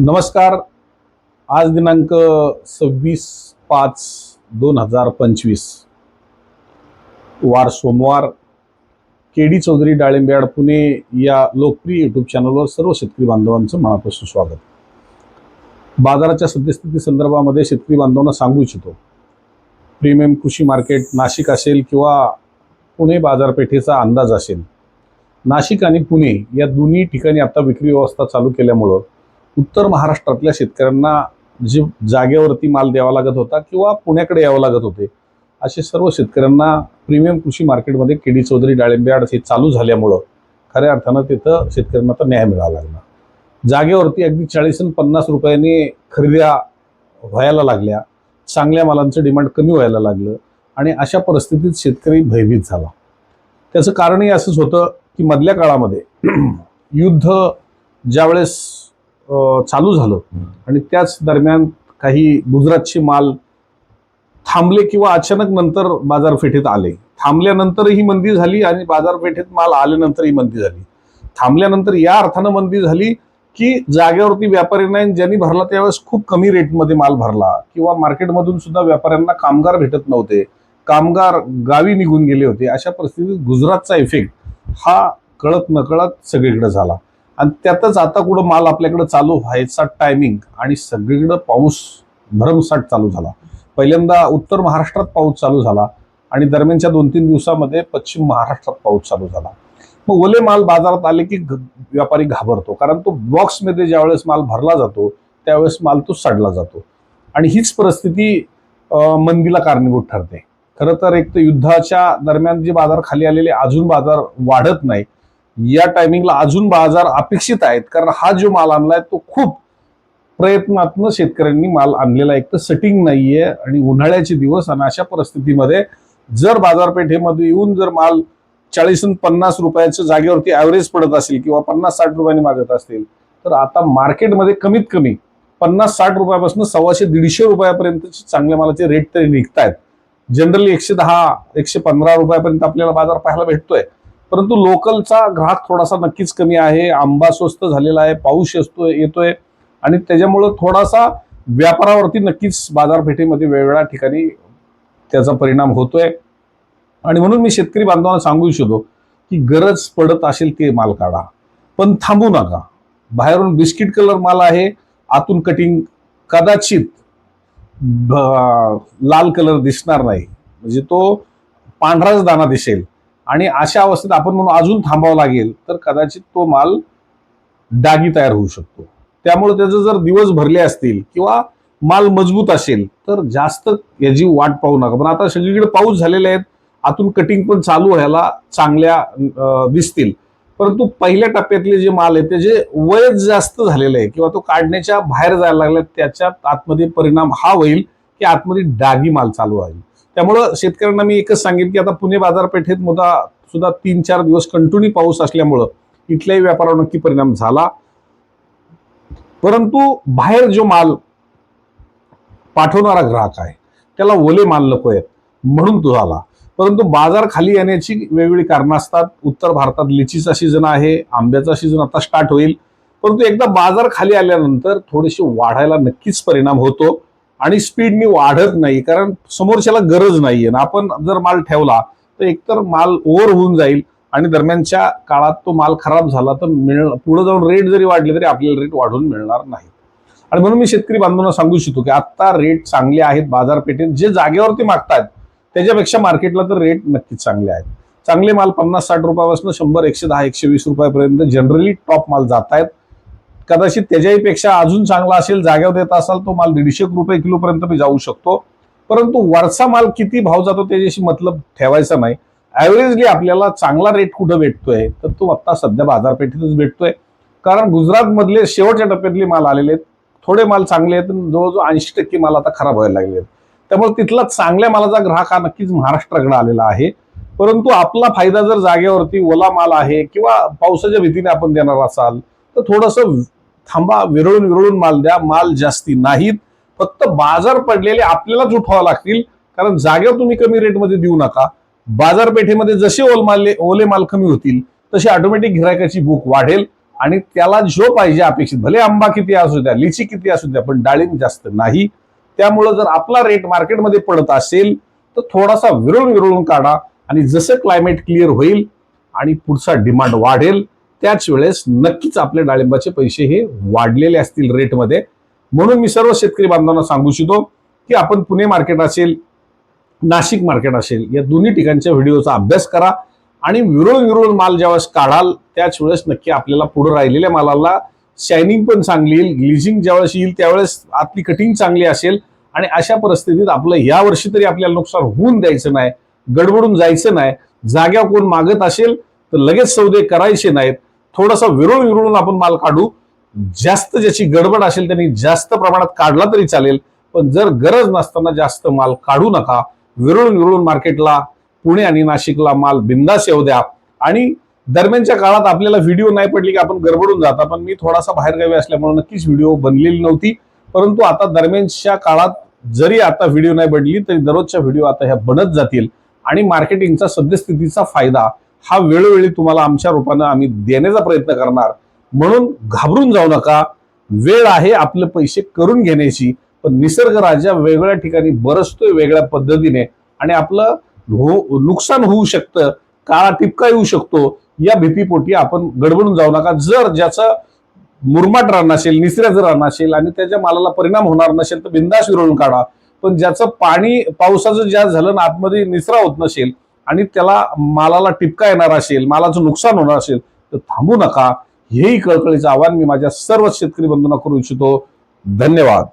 नमस्कार. आज दिनांक सव्वीस पाच दोन हजार पंचवीस. वार सोमवार. के डी चौधरी डाळिंब्याड पुणे या लोकप्रिय यूट्यूब चॅनलवर सर्व शेतकरी बांधवांचं मनापासून स्वागत. बाजाराच्या सद्यस्थिती संदर्भामध्ये शेतकरी बांधवांना सांगू इच्छितो. प्रीमियम कृषी मार्केट नाशिक असेल किंवा पुणे बाजारपेठेचा अंदाज असेल. नाशिक आणि पुणे या दोन्ही ठिकाणी आता विक्री व्यवस्था चालू केल्यामुळं उत्तर महाराष्ट्रातल्या शेतकऱ्यांना जे जागेवरती माल द्यावा लागत होता किंवा पुण्याकडे यावं लागत होते असे सर्व शेतकऱ्यांना प्रीमियम कृषी मार्केटमध्ये केडी चौधरी डाळिंब्याड हे चालू झाल्यामुळं खऱ्या अर्थानं तिथं शेतकऱ्यांना तर न्याय मिळावा लागला. जागेवरती अगदी चाळीस आणि पन्नास रुपयांनी खरेद्या व्हायला लागल्या. चांगल्या मालांचं डिमांड कमी व्हायला लागलं आणि अशा परिस्थितीत शेतकरी भयभीत झाला. त्याचं कारणही असंच होतं की मधल्या काळामध्ये युद्ध ज्यावेळेस चालू झालं. आणि त्याच दरम्यान काही गुजरातचे माल थांबले किंवा अचानक नंतर बाजारपेठेत आले. थांबल्यानंतरही मंदी झाली आणि बाजारपेठेत माल आल्यानंतरही मंदी झाली. थांबल्यानंतर या अर्थानं मंदी झाली की जागेवरती व्यापारी नाही ज्यांनी भरला त्यावेळेस खूप कमी रेटमध्ये माल भरला. किंवा मार्केटमधून सुद्धा व्यापाऱ्यांना कामगार भेटत नव्हते. कामगार गावी निघून गेले होते. अशा परिस्थितीत गुजरातचा इफेक्ट हा कळत नकळत सगळीकडे झाला. आणि त्यातच आता कुठं माल आपल्याकडे चालू व्हायचा टायमिंग आणि सगळीकडं पाऊस भरमसाठ चालू झाला. पहिल्यांदा उत्तर महाराष्ट्रात पाऊस चालू झाला आणि दरम्यानच्या दोन तीन दिवसामध्ये पश्चिम महाराष्ट्रात पाऊस चालू झाला. मग ओले माल बाजारात आले की घ- व्यापारी घाबरतो कारण तो बॉक्समध्ये ज्यावेळेस माल भरला जातो त्यावेळेस माल तो सडला जातो. आणि हीच परिस्थिती मंदीला कारणीभूत ठरते. खरं तर एक तर युद्धाच्या दरम्यान जे बाजार खाली आलेले अजून बाजार वाढत नाही या टायमिंगला अजून बाजार अपेक्षित आहेत. कारण हा जो माल आणलाय तो खूप प्रयत्नातनं शेतकऱ्यांनी माल आणलेला आहे. एक तर सेटिंग नाहीये आणि उन्हाळ्याचे दिवस आणि अशा परिस्थितीमध्ये जर बाजारपेठेमध्ये येऊन जर माल चाळीस पन्नास रुपयाच्या जागेवरती ॲव्हरेज पडत असेल किंवा पन्नास साठ रुपयांनी मागत असतील तर आता मार्केटमध्ये कमीत कमी पन्नास साठ रुपयापासून सव्वाशे दीडशे रुपयापर्यंतचे चांगल्या मालाचे रेट तरी निघत आहेत जनरली एकशे दहा एकशे पंधरा रुपयापर्यंत आपल्याला बाजार पाहायला भेटतोय. परंतु लोकलचा ग्राहक थोडासा नक्कीच कमी आहे आंबा स्वस्त झालेला आहे पाऊस येतोय येतोय आणि त्याच्यामुळं थोडासा व्यापारावरती नक्कीच बाजारपेठेमध्ये वेगवेगळ्या ठिकाणी त्याचा परिणाम होतोय. आणि म्हणून मी शेतकरी बांधवांना सांगू इच्छितो की गरज पडत असेल ते माल काढा पण थांबू नका. बाहेरून बिस्किट कलर माल आहे आतून कटिंग कदाचित ब- लाल कलर दिसणार नाही. म्हणजे तो पांढराच दाना दिसेल. आणि अशा अवस्थेत आपण म्हणून अजून थांबावं लागेल तर कदाचित तो माल डागी तयार होऊ शकतो. त्यामुळे त्याचे जर दिवस भरले असतील किंवा माल मजबूत असेल तर जास्त याची वाट पाहू नका. पण आता सगळीकडे पाऊस झालेले आहेत आतून कटिंग पण चालू व्हायला चांगल्या दिसतील. परंतु पहिल्या टप्प्यातले जे माल आहे त्याचे वय जास्त झालेलं आहे किंवा तो काढण्याच्या बाहेर जायला लागला त्याच्यात आतमध्ये परिणाम हा होईल की आतमध्ये डागी माल चालू होईल त्यामुळं शेतकऱ्यांना मी एकच सांगेन की आता पुणे बाजारपेठेत मुदा सुद्धा तीन चार दिवस कंटिन्यू पाऊस असल्यामुळं इथल्याही व्यापारावर नक्की परिणाम झाला. परंतु बाहेर जो माल पाठवणारा ग्राहक आहे त्याला ओले माल नको आहेत म्हणून तो झाला परंतु बाजार खाली येण्याची वेगवेगळी कारणं असतात. उत्तर भारतात लिचीचा सीझन आहे आंब्याचा सीझन आता स्टार्ट होईल. परंतु एकदा बाजार खाली आल्यानंतर थोडेसे वाढायला नक्कीच परिणाम होतो. आणि स्पीडनी वाढत नाही कारण समोरच्याला गरज नाहीये. ना आपण जर माल ठेवला तर एकतर माल ओव्हर होऊन जाईल आणि दरम्यानच्या काळात तो माल खराब झाला तर मिळ पुढे जाऊन रेट जरी वाढले तरी आपल्याला रेट वाढून मिळणार नाही. आणि म्हणून मी शेतकरी बांधवांना सांगू इच्छितो की आत्ता रेट चांगले आहेत बाजारपेठेत. जे जागेवरती मागतात त्याच्यापेक्षा मार्केटला तर रेट नक्कीच चांगले आहेत. चांगले माल पन्नास साठ रुपयापासून शंभर एकशे दहा एकशे वीस रुपयापर्यंत जनरली टॉप माल जात आहेत कदाचित त्याच्याही पेक्षा अजून चांगला असेल जागेवर देत असाल तो माल दीडशे रुपये किलोपर्यंत मी जाऊ शकतो. परंतु वरचा माल किती भाव जातो त्याच्याशी मतलब ठेवायचा नाही. ॲव्हरेजली आपल्याला चांगला रेट कुठं भेटतोय तर तो आत्ता सध्या बाजारपेठेतच भेटतोय. कारण गुजरातमधले शेवटच्या टप्प्यातले माल आलेले आहेत. थोडे माल चांगले आहेत जवळजवळ ऐंशी टक्के माल आता खराब व्हायला लागले आहेत. त्यामुळे तिथला चांगल्या मालाचा ग्राहक हा नक्कीच महाराष्ट्राकडे आलेला आहे. परंतु आपला फायदा जर जागेवरती ओला माल आहे किंवा पावसाच्या भीतीने आपण देणार असाल तर थोडंसं थांबा विरळून विरळून माल द्या. माल जास्ती नाहीत. फक्त बाजार पडलेले आपल्यालाच उठवावं लागतील. कारण जागेवर तुम्ही कमी रेटमध्ये देऊ नका. बाजारपेठेमध्ये जसे ओल ओले माल कमी होतील तशी ऑटोमॅटिक गिरायकाची भूक वाढेल आणि त्याला जो पाहिजे अपेक्षित भले आंबा किती असू द्या लिची किती असू द्या पण डाळिंब जास्त नाही. त्यामुळं जर आपला रेट मार्केटमध्ये पडत असेल तर थोडासा विरळून विरळून काढा आणि जसं क्लायमेट क्लिअर होईल आणि पुढचा डिमांड वाढेल त्याच वेळेस नक्कीच आपल्या डाळिंबाचे पैसे हे वाढलेले असतील रेटमध्ये. म्हणून मी सर्व शेतकरी बांधवांना सांगू इच्छितो की आपण पुणे मार्केट असेल नाशिक मार्केट असेल या दोन्ही ठिकाणच्या व्हिडिओचा अभ्यास करा आणि विरळून विरळून माल ज्यावेळेस काढाल त्याच वेळेस नक्की आपल्याला पुढे राहिलेल्या मालाला शायनिंग पण चांगली येईल ग्लिजिंग ज्यावेळेस येईल त्यावेळेस आपली कटिंग चांगली असेल आणि अशा परिस्थितीत आपलं या वर्षी तरी आपल्याला नुकसान होऊन द्यायचं नाही गडबडून जायचं नाही. जाग्या कोण मागत असेल तर लगेच सौदे करायचे नाहीत. थोडासा विरुळ विरळून आपण माल काढू. जास्त ज्याची गडबड असेल त्यांनी जास्त प्रमाणात काढला तरी चालेल. पण जर गरज नसताना जास्त माल काढू नका. विरळून विरळून मार्केटला पुणे आणि नाशिकला माल बिंदास येऊ द्या. आणि दरम्यानच्या काळात आपल्याला व्हिडिओ नाही पडली की आपण गडबडून जाता. पण मी थोडासा बाहेरगावी असल्यामुळे नक्कीच व्हिडिओ बनलेली नव्हती. परंतु आता दरम्यानच्या काळात जरी आता व्हिडिओ नाही बनली तरी दररोजच्या व्हिडिओ आता ह्या बनत जातील. आणि मार्केटिंगचा सद्यस्थितीचा फायदा हा वेळोवेळी तुम्हाला आमच्या रूपानं आम्ही देण्याचा प्रयत्न करणार. म्हणून घाबरून जाऊ नका. वेळ आहे आपले पैसे करून घेण्याची. पण निसर्ग राजा वेगळ्या ठिकाणी बरसतोय वेगळ्या पद्धतीने. आणि आपलं हो नुकसान होऊ शकतं. काळा टिपका येऊ शकतो. या भीतीपोटी आपण गडबडून जाऊ नका. जर ज्याचं मुरमाट रान असेल निसऱ्याचं रान असेल आणि त्याच्या मालाला परिणाम होणार नसेल तर बिंदास विरळून काढा. पण ज्याचं पाणी पावसाचं ज्या झालं ना आतमध्ये निसरा होत नसेल आणि त्याला मालाला टिपका येणार असेल मालाचं नुकसान होणार असेल तर थांबू नका. हेही कळकळीचं आव्हान मी माझ्या सर्व शेतकरी बंधूंना करू इच्छितो. धन्यवाद.